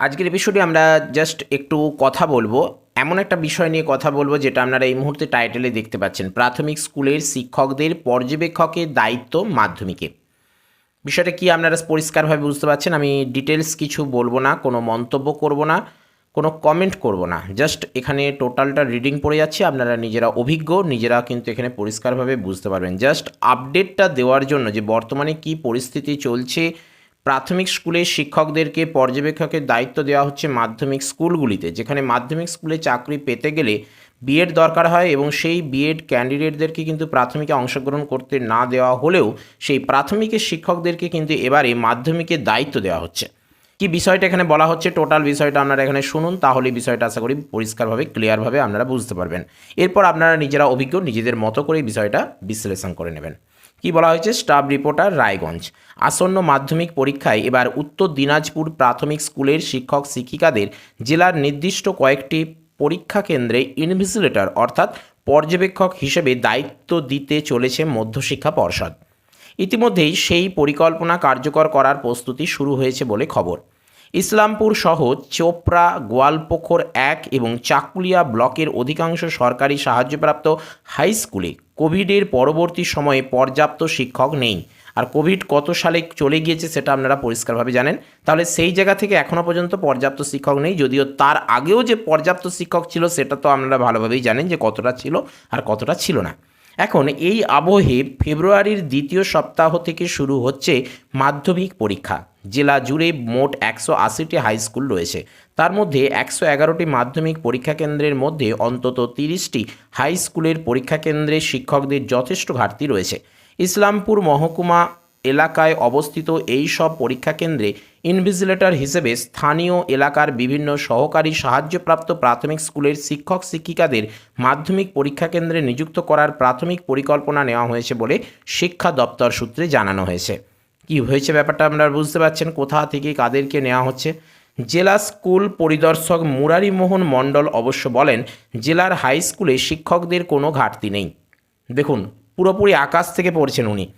আজকের এপিসোডে আমরা জাস্ট একটু কথা বলব, এমন একটা বিষয় নিয়ে কথা বলব যেটা আপনারা এই মুহূর্তে টাইটেলে দেখতে পাচ্ছেন, প্রাথমিক স্কুলের শিক্ষকদের পর্যবেক্ষকের দায়িত্ব মাধ্যমিকে। বিষয়টা কি আপনারা পরিষ্কারভাবে বুঝতে পারছেন? আমি ডিটেলস কিছু বলব না, কোনো মন্তব্য করব না, কোনো কমেন্ট করব না। জাস্ট এখানে টোটালটা রিডিং পড়ে যাচ্ছে, আপনারা নিজেরা অভিজ্ঞ, নিজেরা কিন্তু এখানে পরিষ্কারভাবে বুঝতে পারবেন। জাস্ট আপডেটটা দেওয়ার জন্য যে বর্তমানে কি পরিস্থিতি চলছে প্রাথমিক স্কুলের শিক্ষকদেরকে পর্যবেক্ষকের দায়িত্ব দেওয়া হচ্ছে মাধ্যমিক স্কুলগুলিতে, যেখানে মাধ্যমিক স্কুলে চাকরি পেতে গেলে বিএড দরকার হয় এবং সেই বিএড ক্যান্ডিডেটদেরকে কিন্তু প্রাথমিকে অংশগ্রহণ করতে না দেওয়া হলেও সেই প্রাথমিকের শিক্ষকদেরকে কিন্তু এবারে মাধ্যমিকের দায়িত্ব দেওয়া হচ্ছে। কি বিষয়টা এখানে বলা হচ্ছে? টোটাল বিষয়টা আপনারা এখানে শুনুন, তাহলে বিষয়টা আশা করি পরিষ্কারভাবে, ক্লিয়ারভাবে আপনারা বুঝতে পারবেন। এরপর আপনারা নিজেরা অভিজ্ঞ, নিজেদের মতো করে বিষয়টা বিশ্লেষণ করে নেবেন। কি বলা হয়েছে? Staff reporter Raiganj. আসন্ন মাধ্যমিক পরীক্ষায় এবার উত্তর দিনাজপুর প্রাথমিক স্কুলের শিক্ষক শিক্ষিকাদের জেলার নির্দিষ্ট কয়েকটি পরীক্ষা কেন্দ্রে ইনভিজিলেটর অর্থাৎ পর্যবেক্ষক হিসেবে দায়িত্ব দিতে চলেছে মধ্যশিক্ষা পর্ষদ। ইতিমধ্যেই সেই পরিকল্পনা কার্যকর করার প্রস্তুতি শুরু হয়েছে বলে খবর। ইসলামপুর সহ চোপড়া, গোয়ালপোখর এক এবং চাকুলিয়া ব্লকের অধিকাংশ সরকারি সাহায্যপ্রাপ্ত হাই স্কুলে কোভিডের পরবর্তী সময়ে পর্যাপ্ত শিক্ষক নেই। আর কোভিড কত সালে চলে গিয়েছে সেটা আপনারা পরিষ্কারভাবে জানেন। তাহলে সেই জায়গা থেকে এখনও পর্যন্ত পর্যাপ্ত শিক্ষক নেই। যদিও তার আগেও যে পর্যাপ্ত শিক্ষক ছিল, সেটা তো আপনারা ভালোভাবেই জানেন যে কতটা ছিল আর কতটা ছিল না। এখন এই আবহে ফেব্রুয়ারির দ্বিতীয় সপ্তাহ থেকে শুরু হচ্ছে মাধ্যমিক পরীক্ষা। জেলা জুড়ে মোট একশো আশিটি হাই স্কুল রয়েছে। তার মধ্যে একশো এগারোটি মাধ্যমিক পরীক্ষা কেন্দ্রের মধ্যে অন্তত তিরিশটি হাই স্কুলের পরীক্ষা কেন্দ্রে শিক্ষকদের যথেষ্ট ঘাটতি রয়েছে। ইসলামপুর মহকুমা এলাকায় অবস্থিত এই সব পরীক্ষা কেন্দ্রে ইনভিজিলেটর হিসেবে স্থানীয় এলাকার বিভিন্ন সহকারী সাহায্যপ্রাপ্ত প্রাথমিক স্কুলের শিক্ষক শিক্ষিকাদের মাধ্যমিক পরীক্ষা কেন্দ্রে নিযুক্ত করার প্রাথমিক পরিকল্পনা নেওয়া হয়েছে বলে শিক্ষা দপ্তর সূত্রে জানানো হয়েছে। কি হয়েছে ব্যাপারটা আপনারা বুঝতে পারছেন? কোথা থেকে কাদেরকে নেওয়া হচ্ছে? জেলা স্কুল পরিদর্শক মুরারিমোহন মণ্ডল অবশ্য বলেন, জেলার হাই স্কুলে শিক্ষকদের কোনো ঘাটতি নেই। দেখুন, পুরোপুরি আকাশ থেকে পড়ছেন উনি।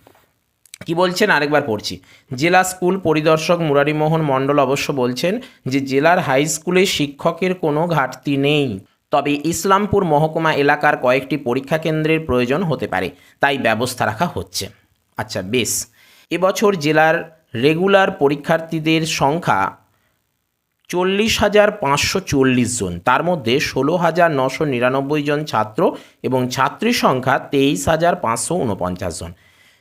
কি বলছেন? আরেকবার পড়ছি। জেলা স্কুল পরিদর্শক মুরারিমোহন মণ্ডল অবশ্য বলছেন যে, জেলার হাই স্কুলে শিক্ষকের কোনো ঘাটতি নেই। তবে ইসলামপুর মহকুমা এলাকার কয়েকটি পরীক্ষা কেন্দ্রের প্রয়োজন হতে পারে। তাই ব্যবস্থা রাখা হচ্ছে। আচ্ছা বেশ। এবছর জেলার রেগুলার পরীক্ষার্থীদের সংখ্যা চল্লিশ হাজার পাঁচশো চল্লিশ জন। তার মধ্যে ষোলো হাজার নশো নিরানব্বই জন ছাত্র এবং ছাত্রী সংখ্যা তেইশ হাজার পাঁচশো উনপঞ্চাশ জন।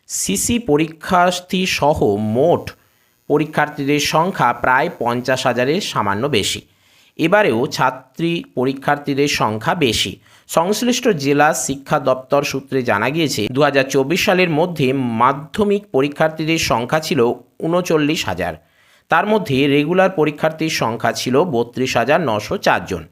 সিসি পরীক্ষার্থী সহ মোট পরীক্ষার্থীদের সংখ্যা প্রায় পঞ্চাশ হাজারের সামান্য বেশি। এবারেও ছাত্রী পরীক্ষার্থীদের সংখ্যা বেশি। সংশ্লিষ্ট জেলা শিক্ষা দপ্তর সূত্রে জানা গিয়েছে দু হাজার চব্বিশ সালের মধ্যে মাধ্যমিক পরীক্ষার্থীদের সংখ্যা ছিল উনচল্লিশ হাজার। তার মধ্যে রেগুলার পরীক্ষার্থীর সংখ্যা ছিল বত্রিশ হাজার নশো চারজন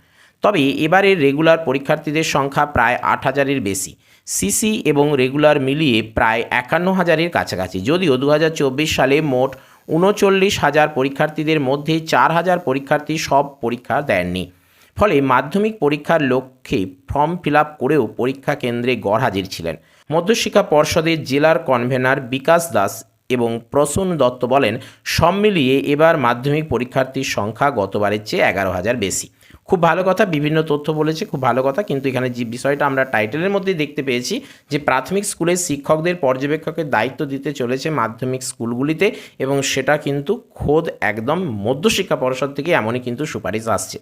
তবে এবারের রেগুলার পরীক্ষার্থীদের সংখ্যা প্রায় আট হাজারের বেশি। সিসি এবং রেগুলার মিলিয়ে প্রায় একান্ন হাজারের কাছাকাছি। যদিও দু হাজার চব্বিশ সালে মোট উনচল্লিশ হাজার পরীক্ষার্থীদের মধ্যে চার হাজার পরীক্ষার্থী সব পরীক্ষা দেননি। ফলে মাধ্যমিক পরীক্ষার লক্ষ্যে ফর্ম ফিল করেও পরীক্ষা কেন্দ্রে গড় হাজির ছিলেন। মধ্যশিক্ষা পর্ষদের জেলার কনভেনার বিকাশ দাস এবং প্রসূন দত্ত বলেন, সব মিলিয়ে এবার মাধ্যমিক পরীক্ষার্থীর সংখ্যা গতবারের চেয়ে এগারো হাজার বেশি। খুব ভালো কথা, বিভিন্ন তথ্য বলেছে, খুব ভালো কথা, কিন্তু এখানে যে বিষয়টা আমরা টাইটেলের মধ্যে দেখতে পেয়েছি, যে প্রাথমিক স্কুলের শিক্ষকদের পর্যবেক্ষকের দায়িত্ব দিতে চলেছে মাধ্যমিক স্কুলগুলিতে এবং সেটা কিন্তু খোদ একদম মধ্যশিক্ষা পর্ষদ থেকে এমনই কিন্তু সুপারিশ আসছে।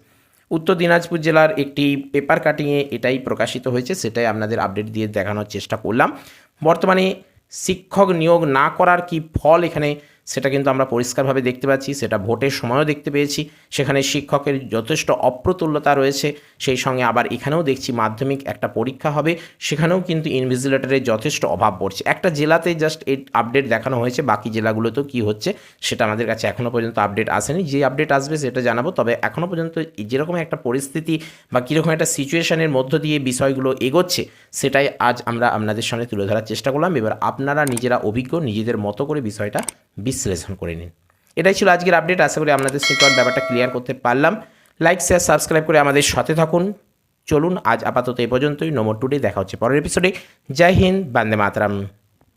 উত্তর দিনাজপুর জেলার একটি পেপার কাটিংয়ে এটাই প্রকাশিত হয়েছে, সেটাই আপনাদের আপডেট দিয়ে দেখানোর চেষ্টা করলাম। বর্তমানে শিক্ষক নিয়োগ না করার কি ফল এখানে সেটা কিন্তু আমরা পরিষ্কারভাবে দেখতে পাচ্ছি, সেটা ভোটের সময়ও দেখতে পেয়েছি। সেখানে শিক্ষকের যথেষ্ট অপ্রতুল্যতা রয়েছে, সেই সঙ্গে আবার এখানেও দেখছি মাধ্যমিক একটা পরীক্ষা হবে, সেখানেও কিন্তু ইনভিজিলেটরের যথেষ্ট অভাব পড়ছে। একটা জেলাতে জাস্ট এই আপডেট দেখানো হয়েছে, বাকি জেলাগুলোতেও কী হচ্ছে, সেটা আমাদের কাছে এখনও পর্যন্ত আপডেট আসেনি। যে আপডেট আসবে সেটা জানাব, তবে এখনও পর্যন্ত যেরকম একটা পরিস্থিতি বা কীরকম একটা সিচুয়েশনের মধ্য দিয়ে বিষয়গুলো এগোচ্ছে সেটাই আজ আমরা আপনাদের সামনে তুলে ধরার চেষ্টা করলাম। এবার আপনারা নিজেরা অভিজ্ঞ, নিজেদের মতো করে বিষয়টা বিশ্লেষণ করে নিন। এটাই ছিল আজকের আপডেট আশা করি আপনাদের নিকট ব্যাপারটা ক্লিয়ার করতে পারলাম। লাইক শেয়ার সাবস্ক্রাইব করে আমাদের সাথে থাকুন। চলুন, আজ আপাতত এ পর্যন্তই। নম্বর টুডে দেখা হচ্ছে পরের এপিসোডে জয় হিন্দ, বান্দে মাতরাম।